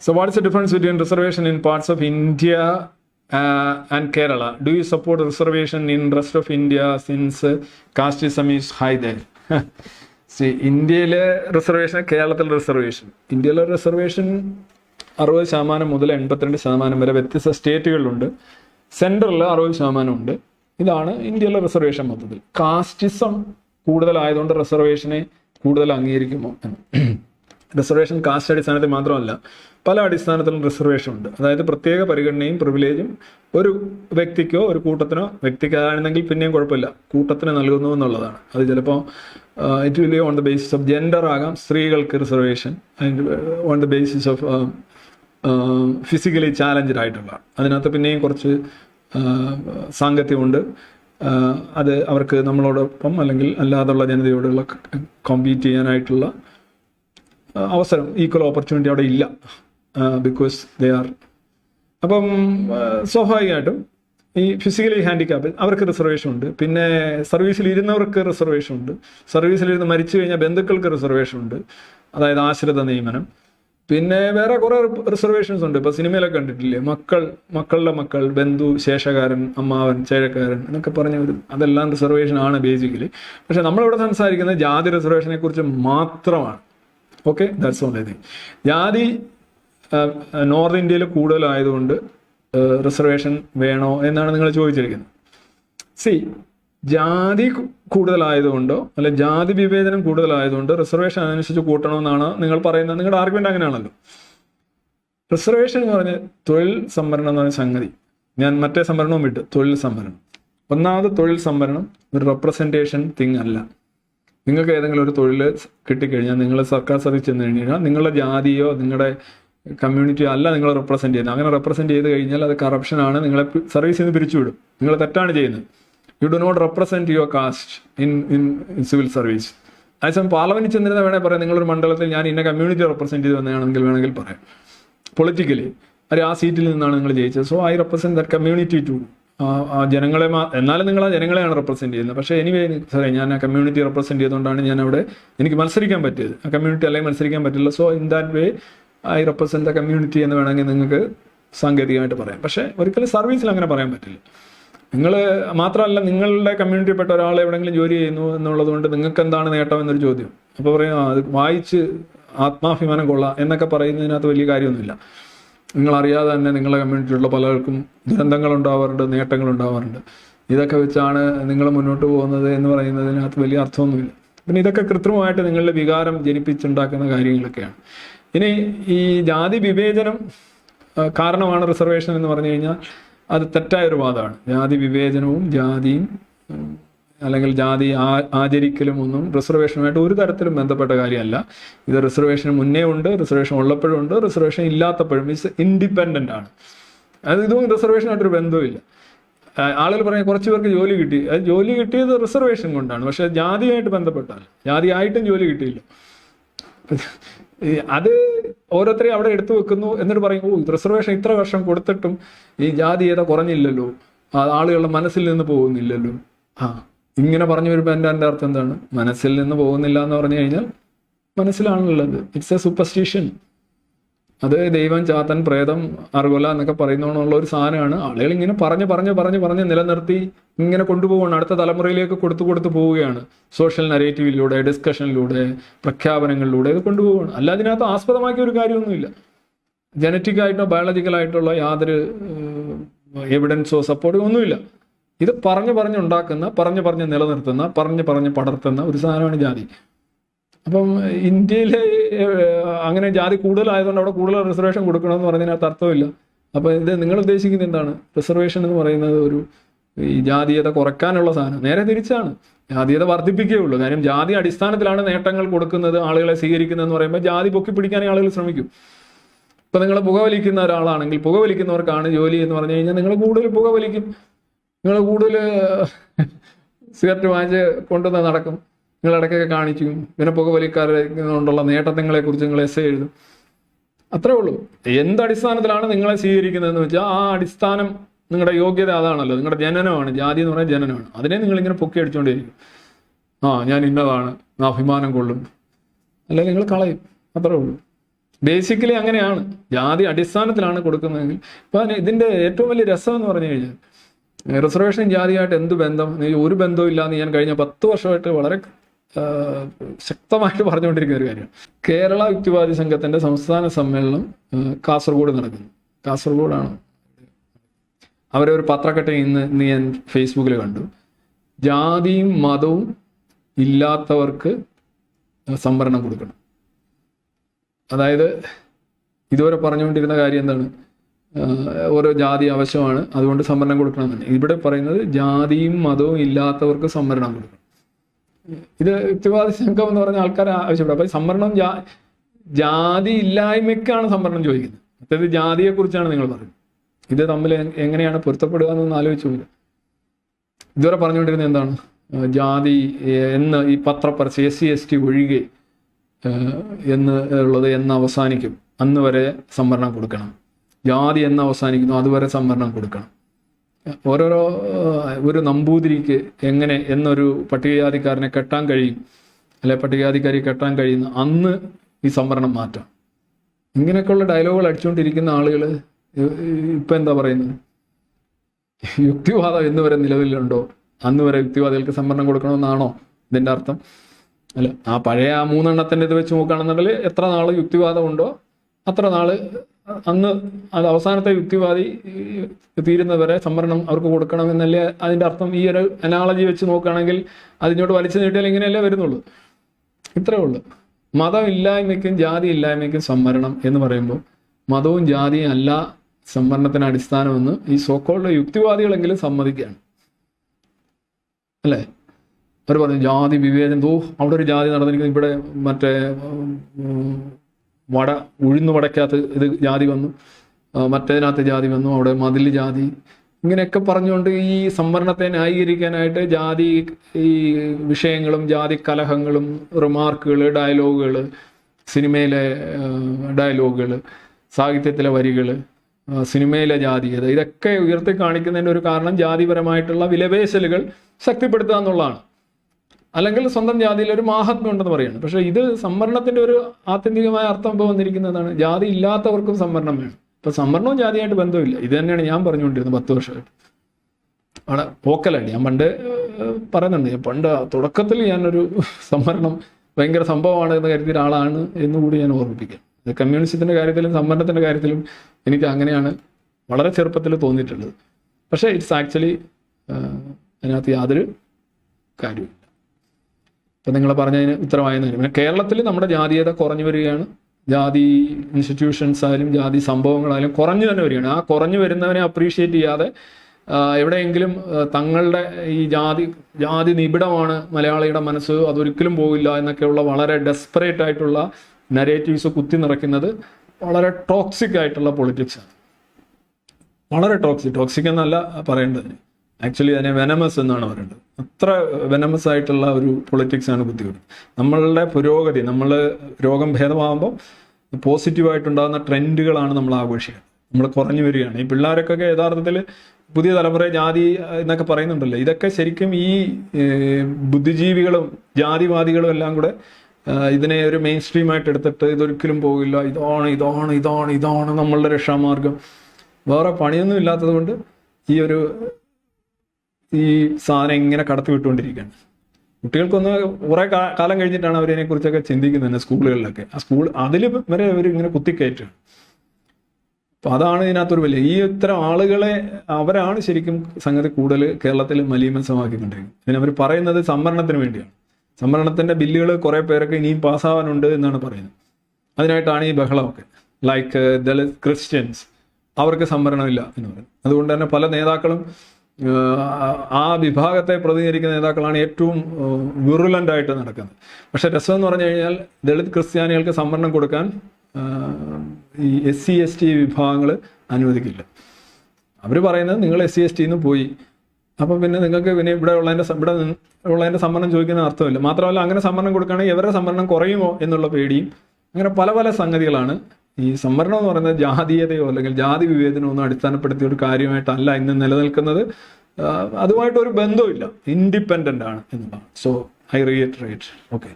So, what is the difference between reservation in parts of India uh, and Kerala? Do you support reservation in rest of India since uh, casteism is high there? See, ഇന്ത്യയിലെ reservation കേരളത്തിലെ reservation ഇന്ത്യയിലെ reservation അറുപത് ശതമാനം മുതൽ എൺപത്തിരണ്ട് ശതമാനം വരെ വ്യത്യസ്ത സ്റ്റേറ്റുകളിലുണ്ട് സെൻട്രലിൽ അറുപത് ശതമാനം ഉണ്ട്. ഇതാണ് ഇന്ത്യയിലെ റിസർവേഷൻ മൊത്തത്തിൽ. കാസ്റ്റിസം കൂടുതലായതുകൊണ്ട് റിസർവേഷനെ കൂടുതൽ അംഗീകരിക്കുമോ എന്ന്. റിസർവേഷൻ കാസ്റ്റ് അടിസ്ഥാനത്തിൽ മാത്രമല്ല പല അടിസ്ഥാനത്തിലും റിസർവേഷൻ ഉണ്ട്. അതായത് പ്രത്യേക പരിഗണനയും പ്രിവിലേജും ഒരു വ്യക്തിക്കോ ഒരു കൂട്ടത്തിനോ വ്യക്തിക്കാണെന്നെങ്കിൽ പിന്നെയും കുഴപ്പമില്ല. കൂട്ടത്തിന് നൽകുന്നു എന്നുള്ളതാണ്. അത് ചിലപ്പോൾ it will on the basis of gender ആകാം സ്ത്രീകൾക്ക് reservation on the basis of physically challenged ആയിട്ടുള്ള അതിനകത്ത് പിന്നെയും കുറച്ച് സാങ്കത്യമുണ്ട്. അത് അവർക്ക് നമ്മളോടൊപ്പം അല്ലെങ്കിൽ അല്ലാതുള്ള ജനതയോടുള്ള കോമ്പീറ്റ് ചെയ്യാനായിട്ടുള്ള അവസരം ഈക്വൽ ഓപ്പർച്യൂണിറ്റി അവിടെ ഇല്ല. ബിക്കോസ് ദേ ആർ അപ്പം സ്വാഭാവികമായിട്ടും ഈ ഫിസിക്കലി ഹാൻഡിക്കാപ്പിൽ അവർക്ക് റിസർവേഷൻ ഉണ്ട്. പിന്നെ സർവീസിൽ ഇരുന്നവർക്ക് റിസർവേഷൻ ഉണ്ട്. സർവീസിലിരുന്ന് മരിച്ചു കഴിഞ്ഞാൽ ബന്ധുക്കൾക്ക് റിസർവേഷൻ ഉണ്ട്. അതായത് ആശ്രിത നിയമനം. പിന്നെ വേറെ കുറേ റിസർവേഷൻസ് ഉണ്ട്. ഇപ്പോൾ സിനിമയിലൊക്കെ കണ്ടിട്ടില്ലേ? മക്കൾ മക്കളുടെ മക്കൾ ബന്ധു ശേഷകാരൻ അമ്മാവൻ ചേഴക്കാരൻ എന്നൊക്കെ പറഞ്ഞ ഒരു അതെല്ലാം റിസർവേഷൻ ആണ് ബേസിക്കലി പക്ഷെ നമ്മളിവിടെ സംസാരിക്കുന്നത് ജാതി റിസർവേഷനെ കുറിച്ച് മാത്രമാണ്. ഓക്കെ ദാറ്റ്സ് ഓൺലി തിങ് ജാതി നോർത്ത് ഇന്ത്യയിൽ കൂടുതലായതുകൊണ്ട് റിസർവേഷൻ വേണോ എന്നാണ് നിങ്ങൾ ചോദിച്ചിരിക്കുന്നത്. സി ജാതി കൂടുതലായതുകൊണ്ടോ അല്ലെ ജാതി വിവേചനം കൂടുതലായതുകൊണ്ട് റിസർവേഷൻ അനുസരിച്ച് കൂട്ടണമെന്നാണ് നിങ്ങൾ പറയുന്നത്. നിങ്ങളുടെ ആർഗ്യുമെന്റ് അങ്ങനെയാണല്ലോ. റിസർവേഷൻ എന്ന് പറഞ്ഞ തൊഴിൽ സംവരണം എന്ന് പറഞ്ഞ സംഗതി. ഞാൻ മറ്റേ സംവരണവും വിട്ട് തൊഴിൽ സംവരണം. ഒന്നാമത് തൊഴിൽ സംവരണം ഒരു റെപ്രസെന്റേഷൻ തിങ് അല്ല. നിങ്ങൾക്ക് ഏതെങ്കിലും ഒരു തൊഴിൽ കിട്ടിക്കഴിഞ്ഞാൽ നിങ്ങൾ സർക്കാർ സർവീസ് ചെന്ന് കഴിഞ്ഞാൽ നിങ്ങളുടെ ജാതിയോ നിങ്ങളുടെ കമ്മ്യൂണിറ്റിയോ അല്ല നിങ്ങൾ റെപ്രസെന്റ് ചെയ്യുന്നത്. അങ്ങനെ റെപ്രസെന്റ് ചെയ്ത് കഴിഞ്ഞാൽ അത് കറപ്ഷനാണ് നിങ്ങളെ സർവീസിൽ നിന്ന് പിരിച്ചുവിടും. നിങ്ങൾ തെറ്റാണ് ചെയ്യുന്നത്. You do not represent your caste in in civil service അതേസമയം പാർലമെന്റിൽ ചെന്നിരുന്ന വേണേൽ പറയാം. നിങ്ങളൊരു മണ്ഡലത്തിൽ ഞാൻ ഇന്ന കമ്മ്യൂണിറ്റി റെപ്രസെന്റ് ചെയ്ത് വന്നതാണെങ്കിൽ വേണമെങ്കിൽ പറയാം. പൊളിറ്റിക്കലി അവർ ആ സീറ്റിൽ നിന്നാണ് നിങ്ങൾ ജയിച്ചത്. So I represent that community to ജനങ്ങളെ എന്നാലും നിങ്ങൾ ആ ജനങ്ങളെയാണ് റെപ്രസെന്റ് ചെയ്യുന്നത്. പക്ഷേ എനിവേ സാറേ ഞാൻ ആ കമ്മ്യൂണിറ്റി റെപ്രസെന്റ് ചെയ്തുകൊണ്ടാണ് ഞാൻ അവിടെ എനിക്ക് മത്സരിക്കാൻ പറ്റിയത്. ആ കമ്മ്യൂണിറ്റി അല്ലെങ്കിൽ മത്സരിക്കാൻ പറ്റില്ല. So in that way I represent the community എന്ന് വേണമെങ്കിൽ നിങ്ങൾക്ക് സാങ്കേതികമായിട്ട് പറയാം. പക്ഷേ ഒരിക്കലും സർവീസിൽ അങ്ങനെ പറയാൻ പറ്റില്ല. നിങ്ങൾ മാത്രമല്ല നിങ്ങളുടെ കമ്മ്യൂണിറ്റിയിൽപ്പെട്ട ഒരാൾ എവിടെയെങ്കിലും ജോലി ചെയ്യുന്നു എന്നുള്ളത് കൊണ്ട് നിങ്ങൾക്ക് എന്താണ് നേട്ടം എന്നൊരു ചോദ്യം. അപ്പോൾ പറയാം അത് വായിച്ച് ആത്മാഭിമാനം കൊള്ളാം എന്നൊക്കെ പറയുന്നതിനകത്ത് വലിയ കാര്യമൊന്നുമില്ല. നിങ്ങൾ അറിയാതെ തന്നെ നിങ്ങളുടെ കമ്മ്യൂണിറ്റിയിലുള്ള പലർക്കും ദുരന്തങ്ങൾ ഉണ്ടാവാറുണ്ട് നേട്ടങ്ങൾ ഉണ്ടാവാറുണ്ട് ഇതൊക്കെ വെച്ചാണ് നിങ്ങൾ മുന്നോട്ട് പോകുന്നത് എന്ന് പറയുന്നതിനകത്ത് വലിയ അർത്ഥമൊന്നുമില്ല. പിന്നെ ഇതൊക്കെ കൃത്രിമമായിട്ട് നിങ്ങളുടെ വികാരം ജനിപ്പിച്ചുണ്ടാക്കുന്ന കാര്യങ്ങളൊക്കെയാണ്. ഇനി ഈ ജാതി വിവേചനം കാരണമാണ് റിസർവേഷൻ എന്ന് പറഞ്ഞു കഴിഞ്ഞാൽ അത് തെറ്റായൊരു വാദമാണ്. ജാതി വിവേചനവും ജാതിയും അല്ലെങ്കിൽ ജാതി ആ- ആചരിക്കലും ഒന്നും റിസർവേഷനുമായിട്ട് ഒരു തരത്തിലും ബന്ധപ്പെട്ട കാര്യമല്ല. ഇത് റിസർവേഷന് മുന്നേ ഉണ്ട് റിസർവേഷൻ ഉള്ളപ്പോഴും ഉണ്ട് റിസർവേഷൻ ഇല്ലാത്തപ്പോഴും ഇറ്റ്സ് ഇൻഡിപെൻഡന്റ് ആണ്. അത് ഇതും റിസർവേഷനായിട്ടൊരു ബന്ധമില്ല ആളുകൾ പറയാൻ കുറച്ച് പേർക്ക് ജോലി കിട്ടി. അത് ജോലി കിട്ടിയത് റിസർവേഷൻ കൊണ്ടാണ്. പക്ഷെ ജാതിയായിട്ട് ബന്ധപ്പെട്ടാണ്. ജാതിയായിട്ടും ജോലി കിട്ടിയില്ല. അത് ഓരോരുത്തരെയും അവിടെ എടുത്തു വെക്കുന്നു എന്നിട്ട് പറയും ഓ റിസർവേഷൻ ഇത്ര വർഷം കൊടുത്തിട്ടും ഈ ജാതി ഏതാ കുറഞ്ഞില്ലല്ലോ. ആളുകളുടെ മനസ്സിൽ നിന്ന് പോകുന്നില്ലല്ലോ. ആ. ഇങ്ങനെ പറഞ്ഞു വരുമ്പോൾ എന്റെ എന്റെ അർത്ഥം എന്താണ്? മനസ്സിൽ നിന്ന് പോകുന്നില്ല എന്ന് പറഞ്ഞു കഴിഞ്ഞാൽ മനസ്സിലാണുള്ളത്. ഇറ്റ്സ് എ സൂപ്പർസ്റ്റിഷൻ അത് ദൈവം ചാത്തൻ പ്രേതം അറുകൊല എന്നൊക്കെ പറയുന്നോണുള്ള ഒരു സാധനമാണ്. ആളുകൾ ഇങ്ങനെ പറഞ്ഞ് പറഞ്ഞ് പറഞ്ഞ് പറഞ്ഞ് നിലനിർത്തി ഇങ്ങനെ കൊണ്ടുപോവുകയാണ്. അടുത്ത തലമുറയിലേക്ക് കൊടുത്തു കൊടുത്തു പോവുകയാണ്. സോഷ്യൽ നരേറ്റീവിലൂടെ ഡിസ്കഷനിലൂടെ പ്രഖ്യാപനങ്ങളിലൂടെ ഇത് കൊണ്ടുപോവുകയാണ്. അല്ല അതിനകത്ത് ആസ്പദമാക്കിയ ഒരു കാര്യമൊന്നുമില്ല. ജനറ്റിക് ആയിട്ടോ ബയോളജിക്കൽ ആയിട്ടുള്ള യാതൊരു എവിഡൻസോ സപ്പോർട്ടോ ഒന്നുമില്ല. ഇത് പറഞ്ഞു പറഞ്ഞുണ്ടാക്കുന്ന പറഞ്ഞു പറഞ്ഞ് നിലനിർത്തുന്ന പറഞ്ഞു പറഞ്ഞ് പടർത്തുന്ന ഒരു സാധനമാണ് ജാതി. അപ്പം ഇന്ത്യയിൽ അങ്ങനെ ജാതി കൂടുതലായതുകൊണ്ട് അവിടെ കൂടുതൽ റിസർവേഷൻ കൊടുക്കണമെന്ന് പറഞ്ഞതിനകത്ത് അർത്ഥമില്ല. അപ്പോൾ ഇത് നിങ്ങൾ ഉദ്ദേശിക്കുന്നത് എന്താണ്? റിസർവേഷൻ എന്ന് പറയുന്നത് ഒരു ഈ ജാതീയത കുറയ്ക്കാനുള്ള സാധനം. നേരെ തിരിച്ചാണ്. ജാതീയത വർദ്ധിപ്പിക്കേ ഉള്ളൂ. കാര്യം ജാതി അടിസ്ഥാനത്തിലാണ് നേട്ടങ്ങൾ കൊടുക്കുന്നത് ആളുകളെ സ്വീകരിക്കുന്നതെന്ന് പറയുമ്പോൾ ജാതി പൊക്കി പിടിക്കാനേ ആളുകൾ ശ്രമിക്കും. ഇപ്പൊ നിങ്ങൾ പുകവലിക്കുന്ന ഒരാളാണെങ്കിൽ പുകവലിക്കുന്നവർക്കാണ് ജോലി എന്ന് പറഞ്ഞു കഴിഞ്ഞാൽ നിങ്ങൾ കൂടുതൽ പുകവലിക്കും. നിങ്ങൾ കൂടുതൽ സിഗരറ്റ് വാങ്ങിച്ച് കൊണ്ടുവന്ന് നടക്കും. നിങ്ങൾ ഇടയ്ക്കൊക്കെ കാണിക്കും. പിന്നെ പുകവലിക്കാരെ കൊണ്ടുള്ള നേട്ടങ്ങളെ കുറിച്ച് നിങ്ങൾ എസ് എഴുതും. അത്രേ ഉള്ളൂ. എന്ത് അടിസ്ഥാനത്തിലാണ് നിങ്ങളെ സ്വീകരിക്കുന്നതെന്ന് വെച്ചാൽ ആ അടിസ്ഥാനം നിങ്ങളുടെ യോഗ്യത അതാണല്ലോ. നിങ്ങളുടെ ജനനമാണ്. ജാതി എന്ന് പറയുന്നത് ജനനമാണ്. അതിനെ നിങ്ങൾ ഇങ്ങനെ പൊക്കി അടിച്ചുകൊണ്ടിരിക്കും ആ ഞാൻ ഇന്നതാണ്. അഭിമാനം കൊള്ളും. അല്ലെങ്കിൽ നിങ്ങൾ കളയും. അത്രേ ഉള്ളൂ. ബേസിക്കലി അങ്ങനെയാണ്. ജാതി അടിസ്ഥാനത്തിലാണ് കൊടുക്കുന്നതെങ്കിൽ. ഇപ്പം ഇതിന്റെ ഏറ്റവും വലിയ രസം എന്ന് പറഞ്ഞു കഴിഞ്ഞാൽ റിസർവേഷൻ ജാതിയായിട്ട് എന്ത് ബന്ധം? ഒരു ബന്ധവും ഇല്ലാന്ന് ഞാൻ കഴിഞ്ഞ പത്ത് വർഷമായിട്ട് വളരെ ശക്തമായിട്ട് പറഞ്ഞുകൊണ്ടിരിക്കുന്ന ഒരു കാര്യമാണ് കേരള യുക്തിവാദി സംഘത്തിന്റെ സംസ്ഥാന സമ്മേളനം കാസർഗോഡ് നടക്കുന്നു. കാസർഗോഡാണ്. അവരെ ഒരു പത്രക്കെട്ട ഇന്ന് ഇന്ന് ഞാൻ ഫേസ്ബുക്കിൽ കണ്ടു. ജാതിയും മതവും ഇല്ലാത്തവർക്ക് സംവരണം കൊടുക്കണം. അതായത് ഇതുവരെ പറഞ്ഞുകൊണ്ടിരുന്ന കാര്യം എന്താണ്? ഓരോ ജാതി ആവശ്യമാണ്. അതുകൊണ്ട് സംവരണം കൊടുക്കണമെന്നാണ് ഇവിടെ പറയുന്നത് ജാതിയും മതവും ഇല്ലാത്തവർക്ക് സംവരണം കൊടുക്കണം. ഇത് യുക്തിവാദി സംഘം എന്ന് പറഞ്ഞ ആൾക്കാർ ആവശ്യപ്പെടും. അപ്പൊ സംവരണം ജാതി ഇല്ലായ്മയ്ക്കാണ് സംവരണം ചോദിക്കുന്നത്. മറ്റേത് ജാതിയെ കുറിച്ചാണ് നിങ്ങൾ പറയുന്നത്. ഇത് തമ്മിൽ എങ്ങനെയാണ് പൊരുത്തപ്പെടുക എന്നൊന്ന് ആലോചിച്ചു ഇതുവരെ പറഞ്ഞുകൊണ്ടിരുന്നത് എന്താണ്? ജാതി എന്ന് ഈ പത്രപ്പരസ്യം എസ് സി എസ് ടി ഒഴികെ എന്ന് ഉള്ളത് എന്ന് അവസാനിക്കും. അന്ന് വരെ സംവരണം കൊടുക്കണം. ജാതി എന്ന് അവസാനിക്കുന്നു അതുവരെ സംവരണം കൊടുക്കണം. ഓരോരോ ഒരു നമ്പൂതിരിക്ക് എങ്ങനെ എന്നൊരു പട്ടികജാതിക്കാരനെ കെട്ടാൻ കഴിയും അല്ലെ പട്ടികജാതിക്കാരി കെട്ടാൻ കഴിയുന്ന അന്ന് ഈ സംവരണം മാറ്റാം. ഇങ്ങനെയൊക്കെയുള്ള ഡയലോഗുകൾ അടിച്ചുകൊണ്ടിരിക്കുന്ന ആളുകൾ ഇപ്പൊ എന്താ പറയുന്നത്? യുക്തിവാദം എന്ന് വരെ നിലവിലുണ്ടോ? അന്ന് വരെ യുക്തിവാദികൾക്ക് സംവരണം കൊടുക്കണമെന്നാണോ ഇതിന്റെ അർത്ഥം? അല്ല ആ പഴയ ആ മൂന്നെണ്ണത്തിന്റെ ഇത് വെച്ച് നോക്കുകയാണെന്നുണ്ടെങ്കിൽ എത്ര നാൾ യുക്തിവാദം ഉണ്ടോ അത്ര നാൾ അന്ന് അത് അവസാനത്തെ യുക്തിവാദി തീരുന്നവരെ സംവരണം അവർക്ക് കൊടുക്കണം എന്നല്ലേ അതിന്റെ അർത്ഥം? ഈ ഒരു അനാളജി വെച്ച് നോക്കുകയാണെങ്കിൽ അതിനോട് വലിച്ചു നീട്ടിയാൽ ഇങ്ങനെയല്ലേ വരുന്നുള്ളൂ? ഇത്രേ ഉള്ളൂ. മതം ഇല്ലായ്മയ്ക്കും ജാതി ഇല്ലായ്മയ്ക്കും സംവരണം എന്ന് പറയുമ്പോൾ മതവും ജാതിയും അല്ല സംവരണത്തിന് അടിസ്ഥാനമെന്ന് ഈ സോക്കോളുടെ യുക്തിവാദികളെങ്കിലും സമ്മതിക്കുകയാണ്. അല്ലേ? അവർ പറഞ്ഞു ജാതി വിവേചനം. ഓ അവിടെ ഒരു ജാതി നടന്നിരിക്കുന്നു. ഇവിടെ മറ്റേ വട ഉഴുന്നു വടക്കകത്ത് ഇത് ജാതി വന്നു. മറ്റേതിനകത്ത് ജാതി വന്നു. അവിടെ മതിൽ ജാതി. ഇങ്ങനെയൊക്കെ പറഞ്ഞുകൊണ്ട് ഈ സംവരണത്തെ ന്യായീകരിക്കാനായിട്ട് ജാതി ഈ വിഷയങ്ങളും ജാതി കലഹങ്ങളും റിമാർക്കുകൾ ഡയലോഗുകൾ സിനിമയിലെ ഡയലോഗുകൾ സാഹിത്യത്തിലെ വരികൾ സിനിമയിലെ ജാതീയത ഇതൊക്കെ ഉയർത്തി കാണിക്കുന്നതിന്റെ ഒരു കാരണം ജാതിപരമായിട്ടുള്ള വിലപേശലുകൾ ശക്തിപ്പെടുത്തുക എന്നുള്ളതാണ്. അല്ലെങ്കിൽ സ്വന്തം ജാതിയിൽ ഒരു മാഹാത്മ്യം ഉണ്ടെന്ന് പറയുന്നത് പക്ഷേ ഇത് സംവരണത്തിന്റെ ഒരു ആത്യന്തികമായ അർത്ഥം ഇപ്പോൾ വന്നിരിക്കുന്നതാണ്. ജാതി ഇല്ലാത്തവർക്കും സംവരണം വേണം. ഇപ്പൊ സംവരണവും ജാതിയായിട്ട് ബന്ധമില്ല ഇത് തന്നെയാണ് ഞാൻ പറഞ്ഞുകൊണ്ടിരുന്നത് പത്ത് വർഷമായിട്ട്. ആണ് പോക്കലാണ് ഞാൻ പണ്ട് പറയുന്നുണ്ട്. ഞാൻ പണ്ട് തുടക്കത്തിൽ ഞാനൊരു സംവരണം ഭയങ്കര സംഭവമാണ് എന്ന് കരുതിയ ഒരാളാണ് എന്നുകൂടി ഞാൻ ഓർമ്മിപ്പിക്കാം. കമ്മ്യൂണിസത്തിന്റെ കാര്യത്തിലും സംവരണത്തിന്റെ കാര്യത്തിലും എനിക്ക് അങ്ങനെയാണ് വളരെ ചെറുപ്പത്തിൽ തോന്നിയിട്ടുള്ളത്. പക്ഷേ ഇറ്റ്സ് ആക്ച്വലി അതിനകത്ത് യാതൊരു കാര്യമില്ല ഇപ്പം നിങ്ങൾ പറഞ്ഞതിന് ഉത്തരമായെന്ന് പിന്നെ കേരളത്തിൽ നമ്മുടെ ജാതീയത കുറഞ്ഞു വരികയാണ്. ജാതി ഇൻസ്റ്റിറ്റ്യൂഷൻസ് ആയാലും ജാതി സംഭവങ്ങളായാലും കുറഞ്ഞു തന്നെ വരികയാണ്. ആ കുറഞ്ഞു വരുന്നവനെ അപ്രീഷിയേറ്റ് ചെയ്യാതെ എവിടെയെങ്കിലും തങ്ങളുടെ ഈ ജാതി ജാതി നിബിഡമാണ് മലയാളിയുടെ മനസ്സ് അതൊരിക്കലും പോകില്ല എന്നൊക്കെയുള്ള വളരെ ഡെസ്പറേറ്റ് ആയിട്ടുള്ള നരേറ്റീവ്സ് കുത്തി നിറയ്ക്കുന്നത് വളരെ ടോക്സിക് ആയിട്ടുള്ള പൊളിറ്റിക്സാണ് വളരെ ടോക്സിക് ടോക്സിക് എന്നല്ല പറയേണ്ടത് ആക്ച്വലി അതിനെ വെനമസ് എന്നാണ് പറയുന്നത്. അത്ര വെനമസ് ആയിട്ടുള്ള ഒരു പൊളിറ്റിക്സ് ആണ് ബുദ്ധിമുട്ട്. നമ്മളുടെ പുരോഗതി നമ്മൾ രോഗം ഭേദമാകുമ്പോൾ പോസിറ്റീവായിട്ടുണ്ടാകുന്ന ട്രെൻഡുകളാണ് നമ്മൾ ആഘോഷിക്കുക നമ്മൾ കുറഞ്ഞു വരികയാണ്. ഈ പിള്ളേരൊക്കെ യഥാർത്ഥത്തിൽ പുതിയ തലമുറ ജാതി എന്നൊക്കെ പറയുന്നുണ്ടല്ലോ. ഇതൊക്കെ ശരിക്കും ഈ ബുദ്ധിജീവികളും ജാതിവാദികളും എല്ലാം കൂടെ ഇതിനെ ഒരു മെയിൻ സ്ട്രീം ആയിട്ട് എടുത്തിട്ട് ഇതൊരിക്കലും പോകില്ല. ഇതാണ് ഇതാണ് ഇതാണ് ഇതാണ് നമ്മളുടെ രക്ഷാമാർഗം. വേറെ പണിയൊന്നും ഇല്ലാത്തത് കൊണ്ട് ഈ ഒരു ഈ സാധനം ഇങ്ങനെ കടത്തി വിട്ടുകൊണ്ടിരിക്കുകയാണ്. കുട്ടികൾക്കൊന്ന് കുറെ കാലം കഴിഞ്ഞിട്ടാണ് അവരതിനെ കുറിച്ചൊക്കെ ചിന്തിക്കുന്നത് തന്നെ സ്കൂളുകളിലൊക്കെ. ആ സ്കൂൾ അതിൽ വരെ അവർ ഇങ്ങനെ കുത്തിക്കയറ്റുകയാണ്. അപ്പൊ അതാണ് ഇതിനകത്തൊരു വലിയ ഈ ഇത്തരം ആളുകളെ അവരാണ് ശരിക്കും സംഗതി കൂടുതൽ കേരളത്തിൽ മലീമസമാക്കിക്കൊണ്ടിരിക്കുന്നത് അവർ പറയുന്നത് സംവരണത്തിന് വേണ്ടിയാണ്. സംവരണത്തിന്റെ ബില്ലുകൾ കുറെ പേരൊക്കെ ഇനിയും പാസ്സാവാനുണ്ട് എന്നാണ് പറയുന്നത്. അതിനായിട്ടാണ് ഈ ബഹളമൊക്കെ. ലൈക്ക് ദളിത് ക്രിസ്ത്യൻസ് അവർക്ക് സംവരണമില്ല എന്ന് പറയുന്നത്. അതുകൊണ്ട് തന്നെ പല നേതാക്കളും ആ വിഭാഗത്തെ പ്രതിനിധീകരിക്കുന്ന നേതാക്കളാണ് ഏറ്റവും വിറുലന്റായിട്ട് നടക്കുന്നത്. പക്ഷേ രസം എന്ന് പറഞ്ഞു കഴിഞ്ഞാൽ ദളിത് ക്രിസ്ത്യാനികൾക്ക് സംവരണം കൊടുക്കാൻ ഈ എസ് സി എസ് ടി വിഭാഗങ്ങൾ അനുവദിക്കില്ല. അവർ പറയുന്നത് നിങ്ങൾ എസ് സി എസ് ടിന്ന് പോയി. അപ്പം പിന്നെ നിങ്ങൾക്ക് പിന്നെ ഇവിടെ ഉള്ളതിന്റെ ഇവിടെ ഉള്ളതിന്റെ സംവരണം ചോദിക്കുന്ന അർത്ഥമില്ല. മാത്രമല്ല അങ്ങനെ സംവരണം കൊടുക്കുകയാണെങ്കിൽ ഇവരുടെ സംവരണം കുറയുമോ എന്നുള്ള പേടിയും അങ്ങനെ പല പല സംഗതികളാണ് ഈ സംവരണം എന്ന് പറയുന്നത് ജാതീയതയോ അല്ലെങ്കിൽ ജാതി വിവേചനമോ ഒന്നും അടിസ്ഥാനപ്പെടുത്തിയ ഒരു കാര്യമായിട്ടല്ല ഇന്ന് നിലനിൽക്കുന്നത്. അതുമായിട്ടൊരു ബന്ധവുമില്ല. ഇൻഡിപെൻഡന്റ് ആണ് എന്നുള്ളതാണ് സോ ഐ റിയേറ്ററേറ്റ് ഓക്കെ